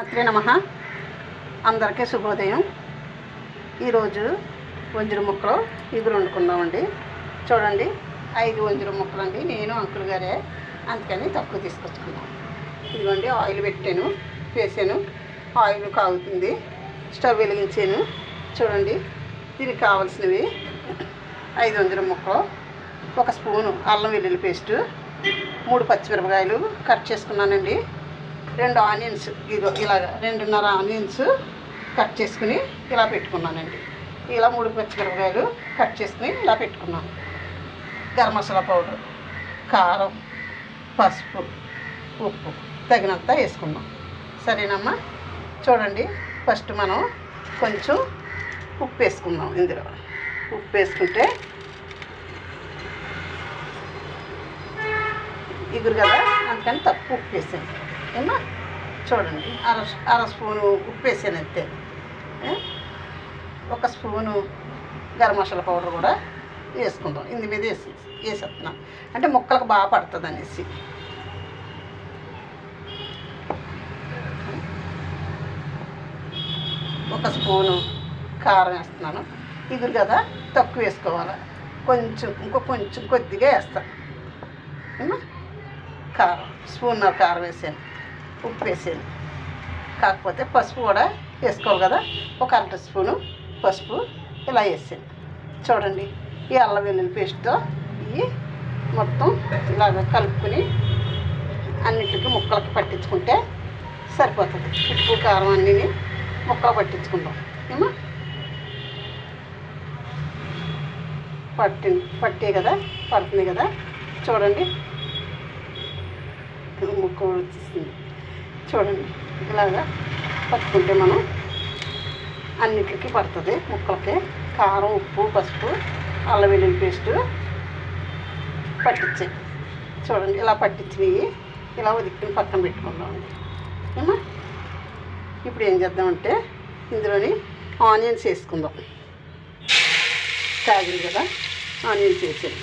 మాత్రే నమ. అందరికీ శుభోదయం. ఈరోజు వంజురు ముక్కలు ఇగురు వండుకుందామండి. చూడండి ఐదు వంజురు ముక్కలు అండి నేను అంకుల్ గారే. అందుకని తక్కువ తీసుకొచ్చుకున్నాను ఇదిగోండి ఆయిల్ పెట్టాను వేసాను. ఆయిల్ కాగుతుంది. స్టవ్ వెలిగించాను. చూడండి దీనికి కావాల్సినవి ఐదు వందల ముక్కలు. ఒక స్పూను అల్లం వెల్లుల్లి పేస్టు మూడు పచ్చిమిరపకాయలు కట్ చేసుకున్నానండి. రెండు ఆనియన్స్ ఇదో ఇలాగ రెండున్నర ఆనియన్స్ కట్ చేసుకుని ఇలా పెట్టుకున్నానండి. ఇలా మూడు పచ్చిమిరపకాయలు కట్ చేసుకుని ఇలా పెట్టుకున్నాను. గరం మసాలా పౌడర్ కారం పసుపు ఉప్పు తగినంత వేసుకున్నాం. సరేనమ్మా? చూడండి ఫస్ట్ మనం కొంచెం ఉప్పు వేసుకుందాం ఇందులో. ఉప్పు వేసుకుంటే ఇగురు కదా? అందుకని తప్పు ఉప్పు వేసాను. ఏమా? చూడండి అర అర స్పూను ఉప్పు వేసాను అంతే. ఒక స్పూను గరం మసాలా పౌడర్ కూడా వేసుకుంటాం ఇందు మీద వేసి వేసేస్తున్నాం. అంటే ముక్కలకు బాగా పడుతుంది అనేసి. ఒక స్పూను కారం వేస్తున్నాను. ఇగురు కదా తక్కువ వేసుకోవాలి. కొంచెం ఇంకో కొంచెం కొద్దిగా వేస్తాను కారం స్పూన్ కారం వేసాను. ఉప్పు వేసాను కాకపోతే పసుపు కూడా వేసుకోవాలి కదా. ఒక అర స్పూను పసుపు ఇలా వేసాను చూడండి ఈ అల్లం వెల్లుల్లి పేస్ట్తో ఇవి మొత్తం ఇలాగ కలుపుకొని అన్నిటికీ ముక్కలకి పట్టించుకుంటే సరిపోతుంది. ఉప్పు కారం అన్నీ ముక్కలు పట్టించుకుంటాం ఏమో? పట్టి పట్టే కదా పడుతుంది కదా. చూడండి ముక్క వచ్చేసింది. చూడండి ఇలాగా పట్టుకుంటే మనం అన్నిటికి పడుతుంది. ముక్కలకి కారం ఉప్పు పసుపు అల్లం వెల్లుల్లి పేస్టు పట్టించాయి చూడండి ఇలా పట్టించినవి. ఇలా ఉదిక్కుని పక్కన పెట్టుకుందామండి ఏమా ఇప్పుడు ఏం చేద్దామంటే ఇందులోని ఆనియన్స్ వేసుకుందాం. కాగింది కదా ఆనియన్స్ వేసాను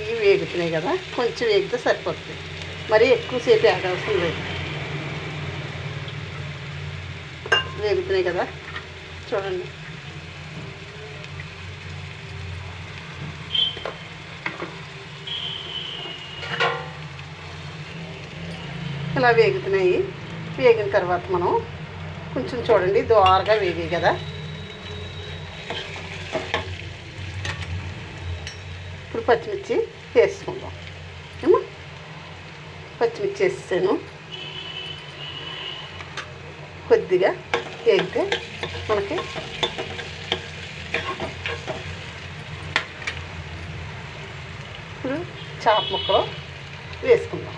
ఇవి వేగుతున్నాయి కదా కొంచెం వేగితే సరిపోతుంది. మరి ఎక్కువసేపు వేగవసరం లేదు. వేగుతున్నాయి కదా? చూడండి. ఇలా వేగుతున్నాయి వేగిన తర్వాత మనం కొంచెం చూడండి దోరగా వేగాయి కదా? ఇప్పుడు పచ్చిమిర్చి వేసుకుందాం. పచ్చిమిర్చి వేసాను కొద్దిగా వేగితే మనకి ఇప్పుడు చాప ముక్కలు వేసుకుందాం.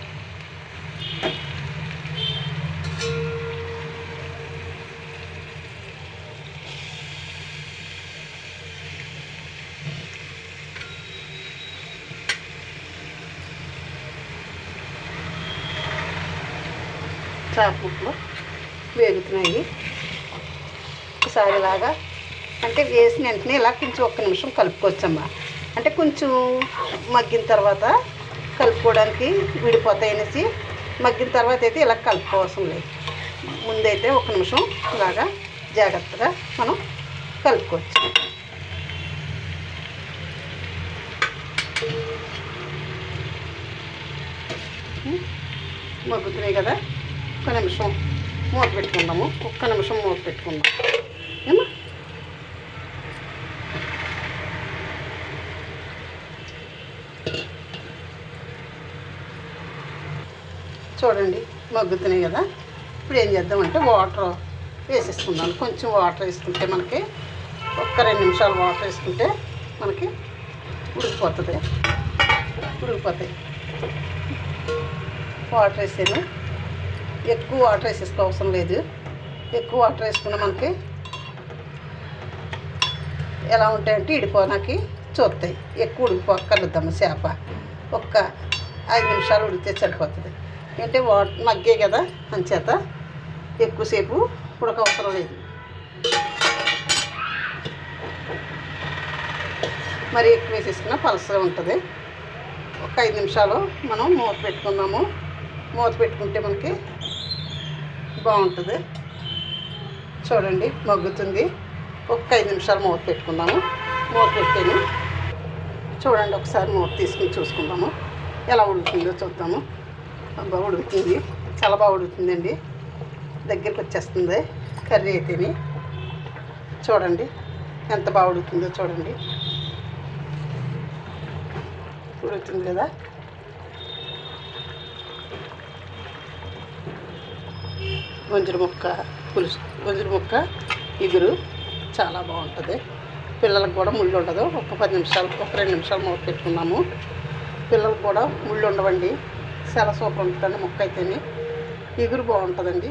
చాప వేగుతున్నాయి. ఒకసారి ఇలాగా అంటే వేసిన వెంటనే ఇలా కొంచెం ఒక్క నిమిషం కలుపుకోవచ్చమ్మా. అంటే కొంచెం మగ్గిన తర్వాత కలుపుకోవడానికి విడిపోతాయి అనేసి మగ్గిన తర్వాత అయితే ఇలా కలుపుకోవాల్సిన లేదు. ముందైతే ఒక నిమిషం ఇలాగా జాగ్రత్తగా మనం కలుపుకోవచ్చు. మగ్గుతున్నాయి కదా? ఒక్క నిమిషం మూత పెట్టుకుందాము. ఒక్క నిమిషం మూత పెట్టుకుందాం ఏమా చూడండి మగ్గుతున్నాయి కదా. ఇప్పుడు ఏం చేద్దామంటే వాటర్ వేసేసుకుందాం. కొంచెం వాటర్ వేసుకుంటే మనకి ఒక్క రెండు నిమిషాలు వాటర్ వేసుకుంటే మనకి ఉడికిపోతుంది. ఉడికిపోతాయి. వాటర్ వేసాను ఎక్కువ వాటర్ వేసేసుకో అవసరం లేదు. ఎక్కువ వాటర్ వేసుకున్న మనకి ఎలా ఉంటాయంటే ఇడిపోనాకి చూస్తాయి. ఎక్కువ ఉడికిపోక్కర్లేదమ్మ చేప. ఒక్క ఐదు నిమిషాలు ఉడికితే సరిపోతుంది. అంటే వాటర్ మగ్గే కదా అంచేత ఎక్కువసేపు ఉడక అవసరం లేదు. మరి ఎక్కువ వేసేసుకున్న పలసగా ఉంటుంది. ఒక ఐదు నిమిషాలు మనం మూత పెట్టుకుందాము. మూత పెట్టుకుంటే మనకి బాగుంటుంది. చూడండి మగ్గుతుంది. ఒక ఐదు నిమిషాలు మూత పెట్టుకుందాము. మూత పెట్టాను. చూడండి ఒకసారి మూత తీసుకుని చూసుకుందాము. ఎలా ఉడుకుతుందో చూద్దాము. బాగా ఉడుకుతుంది. చాలా బాగా ఉడుకుతుందండి. దగ్గరికి వచ్చేస్తుంది కర్రీ అయితేని. చూడండి ఎంత బాగా ఉడుకుతుందో చూడండి. ఉడుకుతుంది కదా? వంజర ముక్క పులుసు. వంజర ముక్క ఇగురు చాలా బాగుంటుంది. పిల్లలకు కూడా ముళ్ళు ఉండదు. ఒక పది నిమిషాలు ఒక రెండు నిమిషాలు మూత పెట్టుకున్నాము. పిల్లలకు కూడా ముళ్ళు ఉండవండి. చాలా సూపర్ ఉంటుందండి ముక్క అయితేనే. ఇగురు బాగుంటుందండి.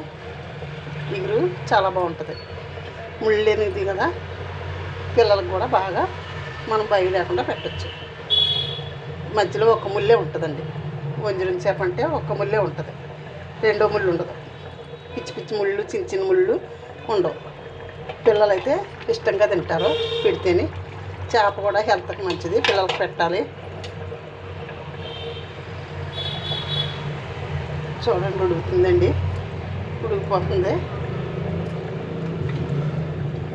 ఇగురు చాలా బాగుంటుంది. ముళ్ళు లేనిది కదా పిల్లలకు కూడా బాగా మనం భయం లేకుండా పెట్టచ్చు. మధ్యలో ఒక ముల్లే ఉంటుందండి. వంజరం చేప అంటే ఒక ముల్లే ఉంటుంది. రెండో ముళ్ళు ఉండదు. పిచ్చి పిచ్చి ముళ్ళు చిన్న చిన్న ముళ్ళు ఉండవు. పిల్లలైతే ఇష్టంగా తింటారు పెడితేనే చేప కూడా హెల్త్కి మంచిది పిల్లలకు పెట్టాలి. చూడండి ఉడుకుతుందండి. ఉడికిపోతుంది.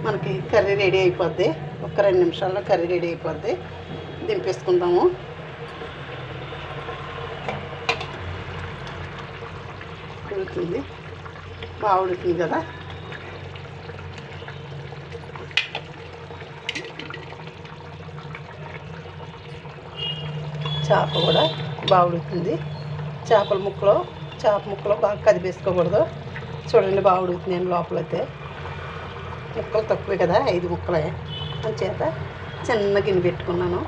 మనకి కర్రీ రెడీ అయిపోద్ది. ఒక రెండు నిమిషాల్లో కర్రీ రెడీ అయిపోద్ది. దింపేసుకుందాము. ఉడుకుతుంది. బాగా కదా? చేప కూడా బాగా చేపల ముక్కలో చేప ముక్కలో బాగా కదిపేసుకోకూడదు. చూడండి బాగా ఉడుకుతుంది నేను లోపలైతే. ముక్కలు తక్కువే కదా ఐదు ముక్కలే. చేత చిన్న గిన్నె పెట్టుకున్నాను.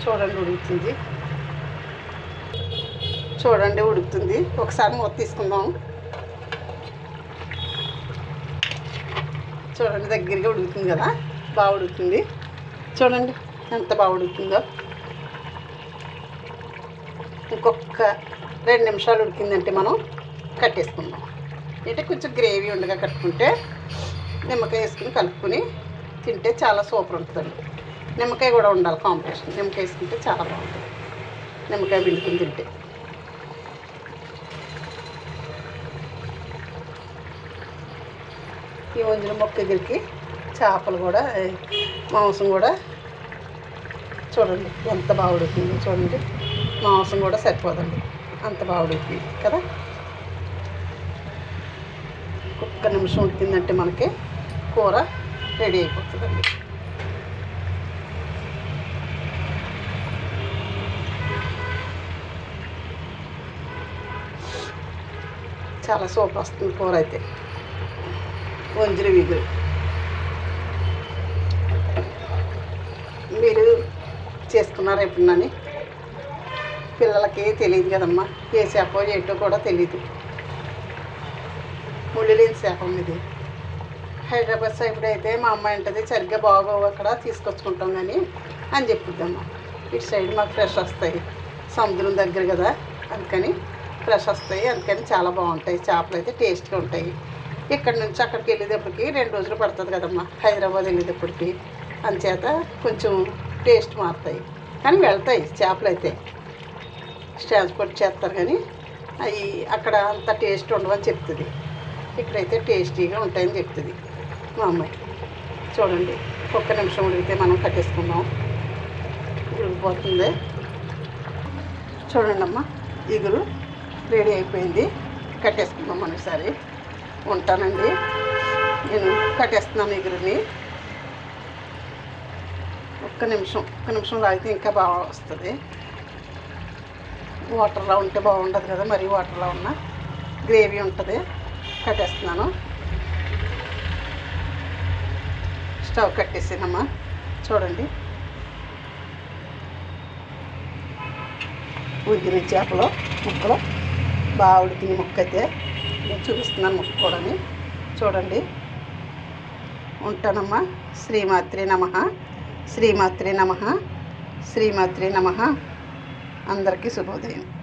చూడండి ఉడుగుతుంది చూడండి ఉడుకుతుంది. ఒకసారి మూత తీసుకుందాం. చూడండి దగ్గరగా ఉడుకుతుంది కదా. బాగా ఉడుకుతుంది. చూడండి ఎంత బాగా ఉడుకుతుందో. ఇంకొక రెండు నిమిషాలు ఉడికిందంటే మనం కట్టేసుకుందాం. అంటే కొంచెం గ్రేవీ ఉండగా కట్టుకుంటే నిమ్మకాయ వేసుకుని కలుపుకొని తింటే చాలా సూపర్ ఉంటుందండి. నిమ్మకాయ కూడా ఉండాలి కాంబినేషన్. నిమ్మకాయ వేసుకుంటే చాలా బాగుంటుంది. నిమ్మకాయ పిండుకుని తింటే. ఈ వంజన మొక్క దగ్గరికి చేపలు కూడా మాంసం కూడా చూడండి ఎంత బాగా చూడండి. మాంసం కూడా సరిపోదండి. అంత బాగా కదా. ఒక్క నిమిషం ఉడికిందంటే మనకి కూర రెడీ అయిపోతుందండి. చాలా సూపర్ వస్తుంది కూర అయితే. వంజర వీగులు మీరు చేసుకున్నారు ఎప్పుడున్నని పిల్లలకి తెలియదు కదమ్మా. ఏ చేప ఏంటో కూడా తెలియదు ముళ్ళులేని శాపం ఇది. హైదరాబాద్ సైడ్ అయితే మా అమ్మాయి ఉంటుంది సరిగ్గా బాగోవు అక్కడ తీసుకొచ్చుకుంటాం కానీ అని చెప్పుద్దమ్మా. ఇటు సైడ్ మాకు ఫ్రెష్ వస్తాయి. సముద్రం దగ్గర కదా అందుకని ఫ్రెష్ వస్తాయి అందుకని చాలా బాగుంటాయి. చేపలు అయితే టేస్ట్గా ఉంటాయి. ఇక్కడ నుంచి అక్కడికి వెళ్ళేటప్పటికి రెండు రోజులు పడుతుంది కదమ్మా. హైదరాబాద్ వెళ్ళేటప్పటికి. అందుచేత కొంచెం టేస్ట్ మారుతాయి. కానీ వెళ్తాయి చేపలు అయితే. ట్రాన్స్పోర్ట్ చేస్తారు కానీ అవి అక్కడ అంత టేస్ట్ ఉండవని చెప్తుంది. ఇక్కడైతే టేస్టీగా ఉంటాయని చెప్తుంది మా అమ్మాయి. చూడండి ఒక్క నిమిషం ఉడిగితే మనం కట్టేసుకుందాం. ఉడికిపోతుంది చూడండి అమ్మ ఇగురు రెడీ అయిపోయింది. కట్టేసుకుందాం మనసారి ఉంటానండి. నేను కట్టేస్తున్నాను ఇగురుని ఒక్క నిమిషం ఒక్క నిమిషం లాగితే ఇంకా బాగా వస్తుంది. వాటర్లో ఉంటే బాగుండదు కదా మరీ వాటర్లో ఉన్న గ్రేవీ ఉంటుంది. కట్టేస్తున్నాను. స్టవ్ కట్టేసానమ్మా. చూడండి. ఉడికిన చేపలు ముక్కలు. బాగా ఉడికిన ముక్క అయితే చూపిస్తున్నాను ముక్క చూడండి. ఉంటానమ్మా. శ్రీమాత్రి నమ. శ్రీమాత్రి నమ. శ్రీమాత్రి నమ. అందరికీ శుభోదయం.